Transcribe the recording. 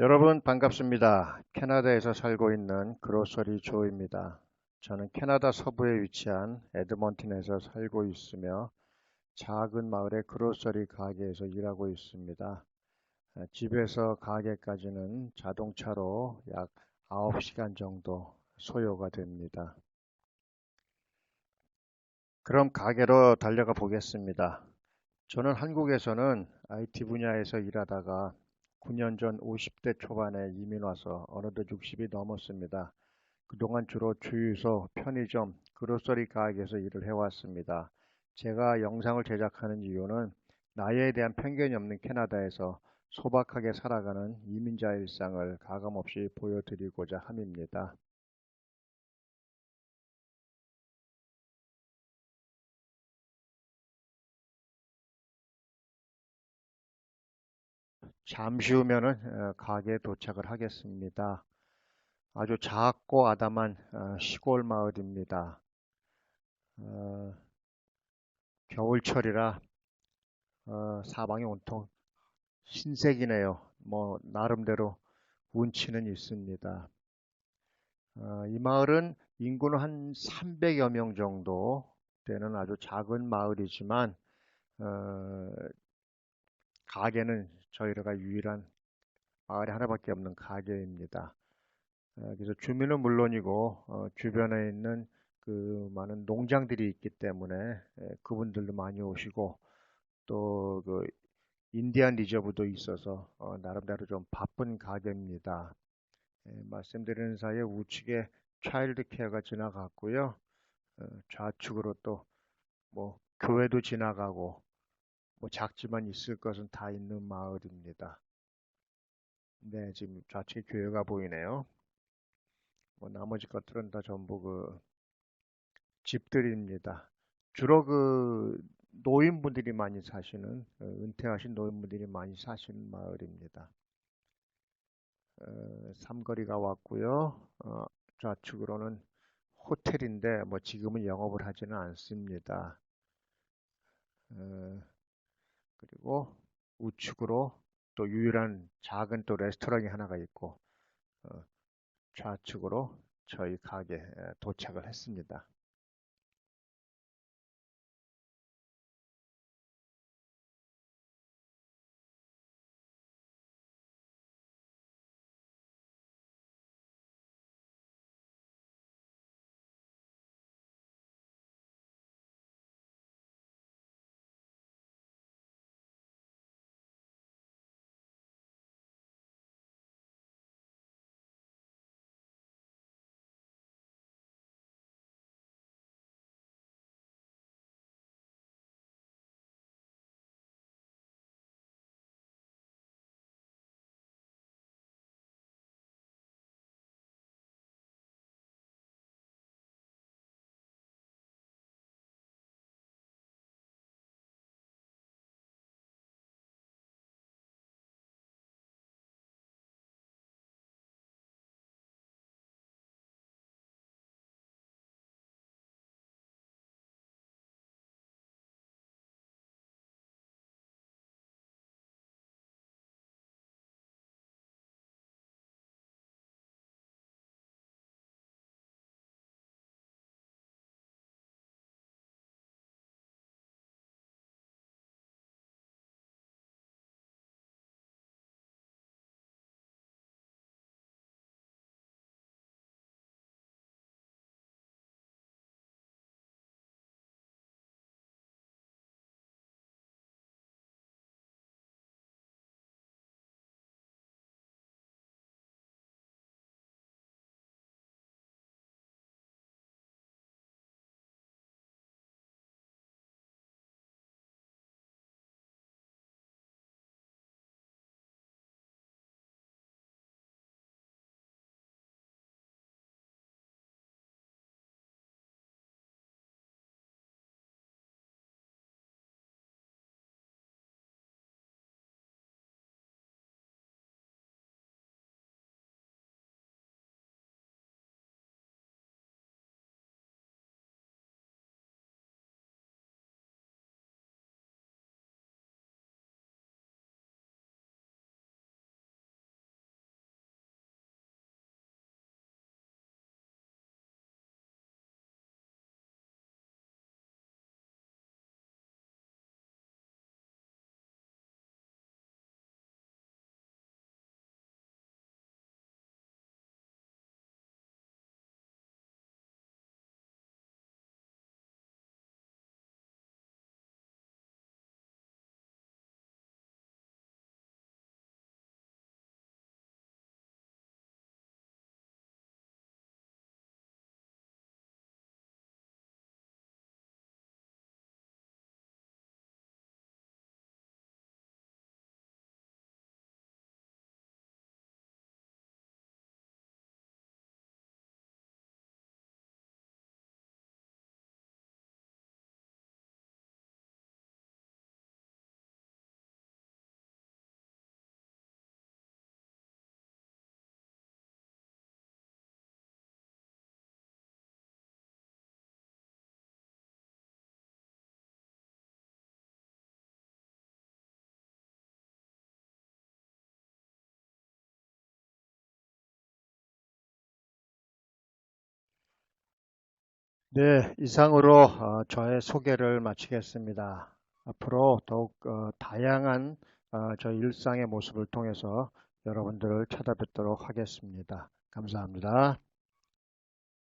여러분 반갑습니다. 캐나다에서 살고 있는 그로서리 조입니다. 저는 캐나다 서부에 위치한 에드먼튼에서 살고 있으며 작은 마을의 그로서리 가게에서 일하고 있습니다. 아, 집에서 가게까지는 자동차로 약 9시간 정도 소요가 됩니다. 그럼 가게로 달려가 보겠습니다. 저는 한국에서는 IT 분야에서 일하다가 9년 전 50대 초반에 이민 와서 어느덧 60이 넘었습니다. 그동안 주로 주유소, 편의점, 그로서리 가게에서 일을 해왔습니다. 제가 영상을 제작하는 이유는 나이에 대한 편견이 없는 캐나다에서 소박하게 살아가는 이민자 일상을 가감없이 보여드리고자 함입니다. 잠시 후면은 어, 가게에 도착을 하겠습니다. 아주 작고 아담한 어, 시골 마을입니다. 어, 겨울철이라 어, 사방이 온통 흰색이네요. 뭐 나름대로 운치는 있습니다. 어, 이 마을은 인구는 한 300여 명 정도 되는 아주 작은 마을이지만 어, 가게는 저희가 유일한 마을에 하나밖에 없는 가게입니다. 어, 그래서 주민은 물론이고 어, 주변에 있는 그 많은 농장들이 있기 때문에 에, 그분들도 많이 오시고 또 그 인디안 리저브도 있어서 어, 나름대로 좀 바쁜 가게입니다. 에, 말씀드리는 사이에 우측에 차일드 케어가 지나갔고요. 어, 좌측으로 또 뭐 교회도 지나가고 뭐 작지만 있을 것은 다 있는 마을입니다. 네, 지금 좌측에 교회가 보이네요. 뭐 나머지 것들은 다 전부 그 집들입니다. 주로 그 노인분들이 많이 사시는 어, 은퇴하신 노인분들이 많이 사시는 마을입니다. 어, 삼거리가 왔고요. 어, 좌측으로는 호텔인데 뭐 지금은 영업을 하지는 않습니다. 어, 그리고 우측으로 또 유일한 작은 또 레스토랑이 하나가 있고 어, 좌측으로 저희 가게에 도착을 했습니다. 네, 이상으로 어, 저의 소개를 마치겠습니다. 앞으로 더욱 어, 다양한 어, 저희 일상의 모습을 통해서 여러분들을 찾아뵙도록 하겠습니다. 감사합니다.